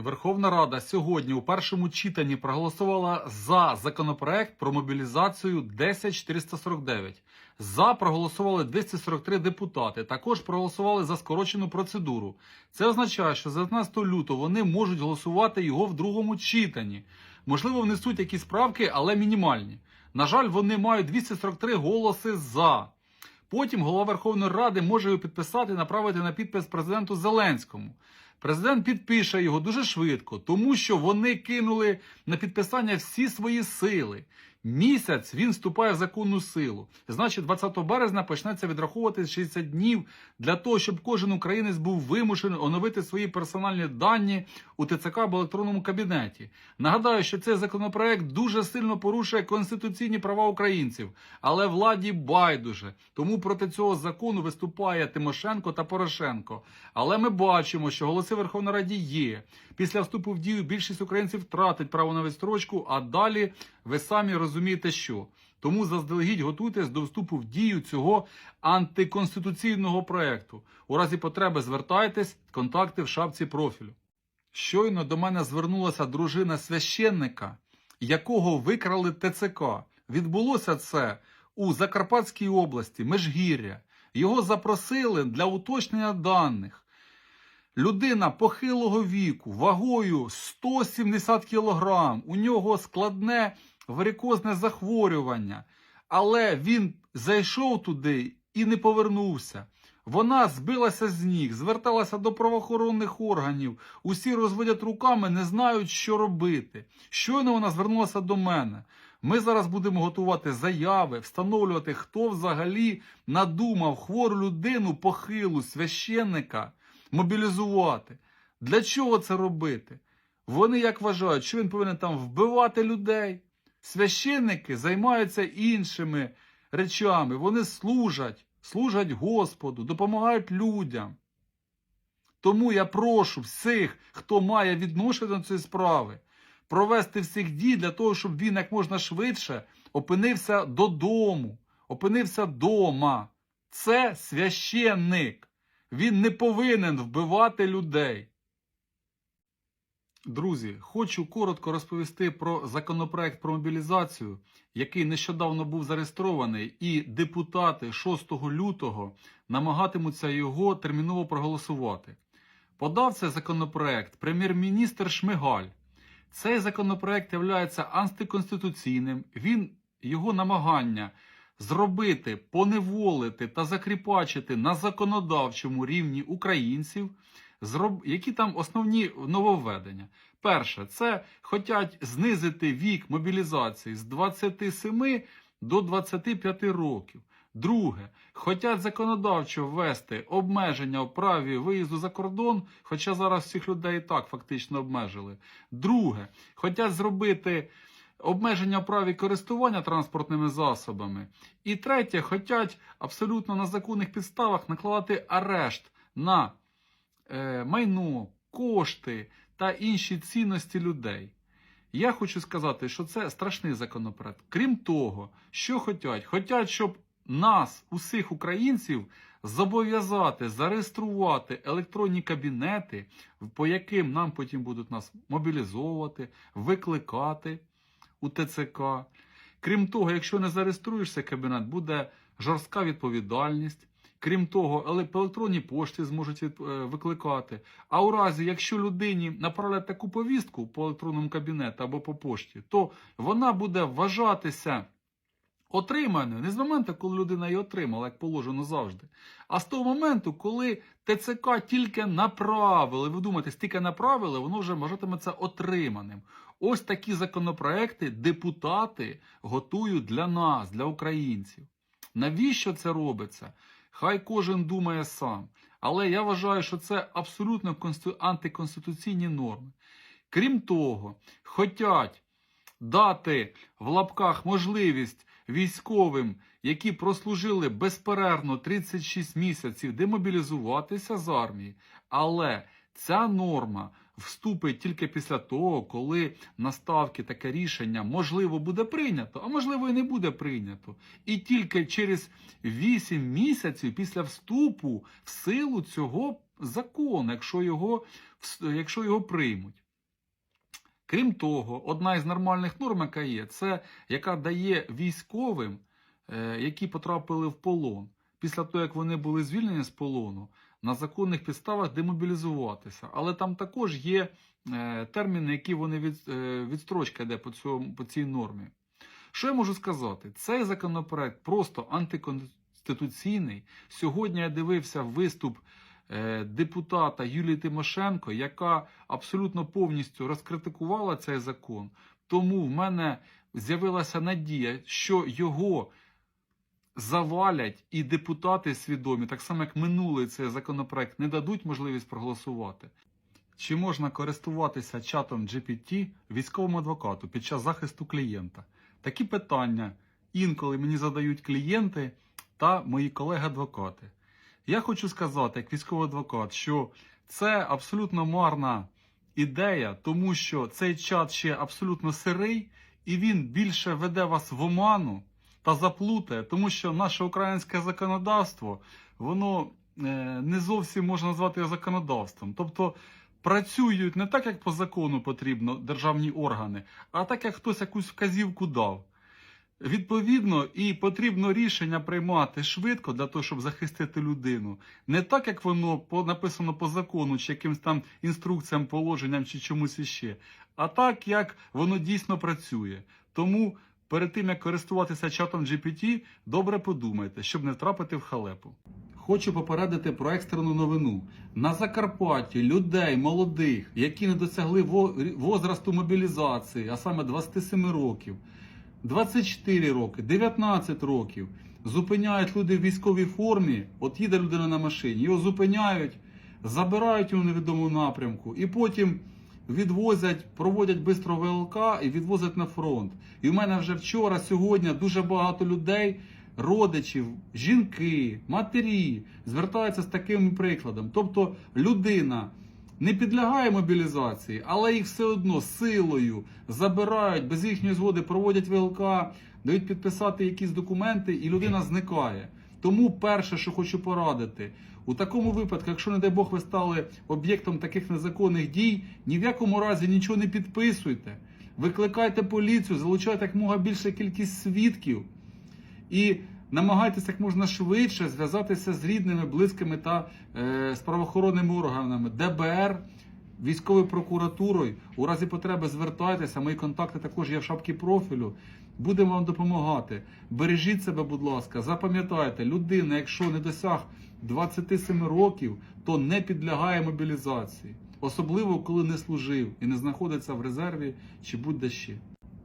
Верховна Рада сьогодні у першому читанні проголосувала за законопроект про мобілізацію 10449. За проголосували 243 депутати. Також проголосували за скорочену процедуру. Це означає, що за 19 лютого вони можуть голосувати його в другому читанні. Можливо, внесуть якісь правки, але мінімальні. На жаль, вони мають 243 голоси за. Потім голова Верховної Ради може його підписати і направити на підпис президенту Зеленському. Президент підпише його дуже швидко, тому що вони кинули на підписання всі свої сили. Місяць він вступає в законну силу. Значить, 20 березня почнеться відраховувати 60 днів для того, щоб кожен українець був вимушений оновити свої персональні дані у ТЦК або електронному кабінеті. Нагадаю, що цей законопроект дуже сильно порушує конституційні права українців, але владі байдуже. Тому проти цього закону виступає Тимошенко та Порошенко. Але ми бачимо, що голоси Верховної Раді є. Після вступу в дію більшість українців втратить право на відстрочку, а далі ви самі розумієте, що. Тому заздалегідь готуйтесь до вступу в дію цього антиконституційного проекту. У разі потреби звертайтесь, контакти в шапці профілю. Щойно до мене звернулася дружина священника, якого викрали ТЦК. Відбулося це у Закарпатській області, Межгір'я. Його запросили для уточнення даних. Людина похилого віку, вагою 170 кг, у нього складне варикозне захворювання, але він зайшов туди і не повернувся. Вона збилася з ніг, зверталася до правоохоронних органів. Усі розводять руками, не знають, що робити. Щойно вона звернулася до мене. Ми зараз будемо готувати заяви, встановлювати, хто взагалі надумав хвору людину похилу священника мобілізувати. Для чого це робити? Вони як вважають, що він повинен там вбивати людей. Священники займаються іншими речами. Вони служать, служать Господу, допомагають людям. Тому я прошу всіх, хто має відношення до цієї справи, провести всіх дій для того, щоб він як можна швидше опинився додому, опинився дома. Це священник. Він не повинен вбивати людей. Друзі, хочу коротко розповісти про законопроект про мобілізацію, який нещодавно був зареєстрований, і депутати 6 лютого намагатимуться його терміново проголосувати. Подав цей законопроект прем'єр-міністр Шмигаль. Цей законопроект є антиконституційним. Він його намагання зробити, поневолити та закріпачити на законодавчому рівні українців, які там основні нововведення. Перше, це хочуть знизити вік мобілізації з 27 до 25 років. Друге, хочуть законодавчо ввести обмеження у праві виїзду за кордон, хоча зараз всіх людей і так фактично обмежили. Друге, хочуть зробити обмеження праві користування транспортними засобами. І третє, хочуть абсолютно на законних підставах накладати арешт на е, майно, кошти та інші цінності людей. Я хочу сказати, що це страшний законопроект. Крім того, що хочуть? Хочуть, щоб нас, усіх українців, зобов'язати зареєструвати електронні кабінети, по яким нам потім будуть нас мобілізовувати, викликати у ТЦК. Крім того, якщо не зареєструєшся кабінет, буде жорстка відповідальність. Крім того, еле- по електронній пошті зможуть е, викликати. А у разі, якщо людині направлять таку повістку по електронному кабінету або по пошті, то вона буде вважатися отриманою не з моменту, коли людина її отримала, як положено завжди, а з того моменту, коли ТЦК тільки направили, ви думаєте, стільки направили, воно вже вважатиметься отриманим. Ось такі законопроекти депутати готують для нас, для українців. Навіщо це робиться? Хай кожен думає сам. Але я вважаю, що це абсолютно антиконституційні норми. Крім того, хотять дати в лапках можливість військовим, які прослужили безперервно 36 місяців, демобілізуватися з армії. Але ця норма вступить тільки після того, коли на ставки таке рішення можливо буде прийнято, а можливо і не буде прийнято. І тільки через 8 місяців після вступу в силу цього закону, якщо його, якщо його приймуть. Крім того, одна із нормальних норм, яка є, це яка дає військовим, е, які потрапили в полон, після того, як вони були звільнені з полону, на законних підставах демобілізуватися. Але там також є е, терміни, які вони від, е, відстрочка йде по, цьому, по цій нормі. Що я можу сказати? Цей законопроект просто антиконституційний. Сьогодні я дивився виступ е, депутата Юлії Тимошенко, яка абсолютно повністю розкритикувала цей закон. Тому в мене з'явилася надія, що його завалять і депутати свідомі, так само як минулий цей законопроект, не дадуть можливість проголосувати. Чи можна користуватися чатом GPT військовому адвокату під час захисту клієнта? Такі питання інколи мені задають клієнти та мої колеги-адвокати. Я хочу сказати, як військовий адвокат, що це абсолютно марна ідея, тому що цей чат ще абсолютно сирий, і він більше веде вас в оману та заплутає, тому що наше українське законодавство, воно е, не зовсім можна назвати законодавством. Тобто працюють не так, як по закону потрібно державні органи, а так, як хтось якусь вказівку дав. Відповідно, і потрібно рішення приймати швидко для того, щоб захистити людину. Не так, як воно написано по закону, чи якимось там інструкціям, положенням, чи чомусь іще, а так, як воно дійсно працює. Тому перед тим, як користуватися чатом GPT, добре подумайте, щоб не втрапити в халепу. Хочу попередити про екстрену новину. На Закарпатті людей молодих, які не досягли возрасту мобілізації, а саме 27 років, 24 роки, 19 років, зупиняють люди в військовій формі. От їде людина на машині, його зупиняють, забирають в невідомому напрямку, і потім відвозять, проводять бистро ВЛК і відвозять на фронт. І в мене вже вчора, сьогодні дуже багато людей, родичів, жінки, матері звертаються з таким прикладом. Тобто людина не підлягає мобілізації, але їх все одно силою забирають, без їхньої згоди проводять ВЛК, дають підписати якісь документи, і людина зникає. Тому перше, що хочу порадити, у такому випадку, якщо, не дай Бог, ви стали об'єктом таких незаконних дій, ні в якому разі нічого не підписуйте. Викликайте поліцію, залучайте як мога більше кількість свідків і намагайтеся як можна швидше зв'язатися з рідними, близькими та е, з правоохоронними органами, ДБР, військовою прокуратурою. У разі потреби звертайтеся. Мої контакти також є в шапці профілю. Будемо вам допомагати. Бережіть себе, будь ласка, запам'ятайте, людина, якщо не досяг 27 років, то не підлягає мобілізації. Особливо коли не служив і не знаходиться в резерві чи будь-де ще.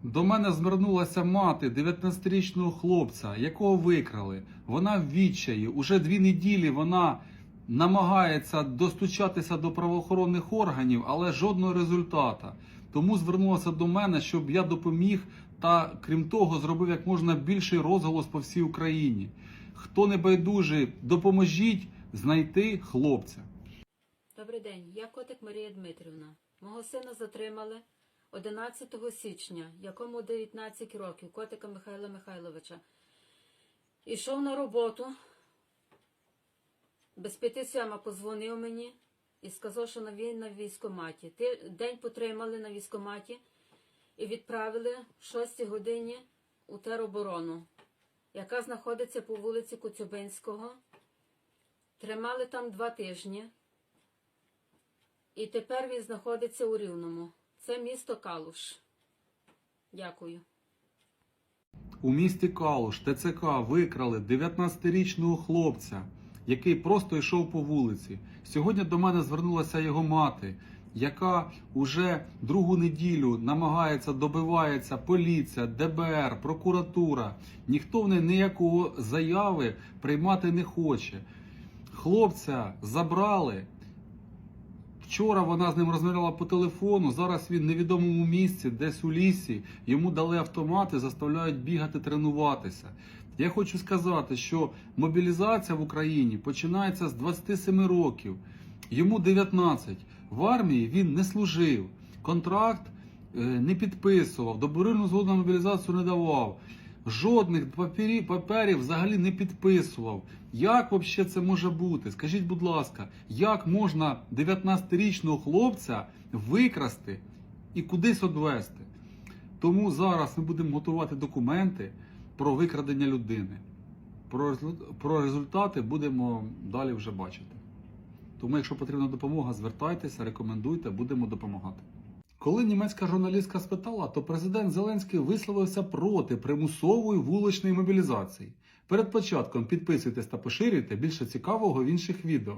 До мене звернулася мати 19-річного хлопця, якого викрали. Вона в відчаї. Уже дві неділі вона намагається достучатися до правоохоронних органів, але жодного результата. Тому звернулася до мене, щоб я допоміг та, крім того, зробив як можна більший розголос по всій Україні. Хто не байдужий, допоможіть знайти хлопця. Добрий день, я котик Марія Дмитрівна. Мого сина затримали 11 січня, якому 19 років, котика Михайла Михайловича. Ішов на роботу. Без п'яти сьома позвонив мені і сказав, що він на військоматі. Ти день потримали на військоматі і відправили в 6 годині у тероборону, яка знаходиться по вулиці Коцюбинського. Тримали там два тижні. І тепер він знаходиться у Рівному. Це місто Калуш. Дякую. У місті Калуш ТЦК викрали 19-річного хлопця, який просто йшов по вулиці. Сьогодні до мене звернулася його мати, яка уже другу неділю намагається, добивається поліція, ДБР, прокуратура. Ніхто в неї ніякого заяви приймати не хоче. Хлопця забрали. Вчора вона з ним розмовляла по телефону. Зараз він в невідомому місці, десь у лісі. Йому дали автомати, заставляють бігати, тренуватися. Я хочу сказати, що мобілізація в Україні починається з 27 років. Йому 19. В армії він не служив. Контракт е, не підписував, добровільну згоду на мобілізацію не давав. Жодних папері- паперів взагалі не підписував. Як взагалі це може бути? Скажіть, будь ласка, як можна 19-річного хлопця викрасти і кудись одвести. Тому зараз ми будемо готувати документи про викрадення людини. Про, результати будемо далі вже бачити. Тому, якщо потрібна допомога, звертайтеся, рекомендуйте, будемо допомагати. Коли німецька журналістка спитала, то президент Зеленський висловився проти примусової вуличної мобілізації. Перед початком підписуйтесь та поширюйте більше цікавого в інших відео.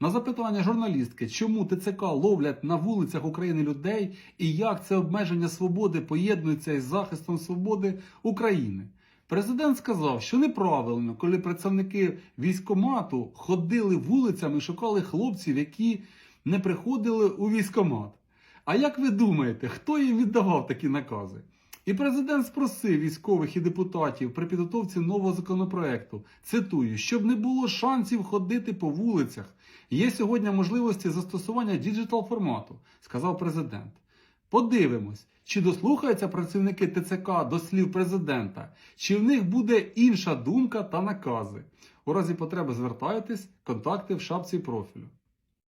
На запитання журналістки, чому ТЦК ловлять на вулицях України людей і як це обмеження свободи поєднується із захистом свободи України. Президент сказав, що неправильно, коли представники військомату ходили вулицями шукали хлопців, які не приходили у військомат. А як ви думаєте, хто їм віддавав такі накази? І президент спросив військових і депутатів при підготовці нового законопроекту, цитую, щоб не було шансів ходити по вулицях. Є сьогодні можливості застосування діджитал формату, сказав президент. Подивимось, чи дослухаються працівники ТЦК до слів президента, чи в них буде інша думка та накази. У разі потреби звертайтесь, контакти в шапці профілю.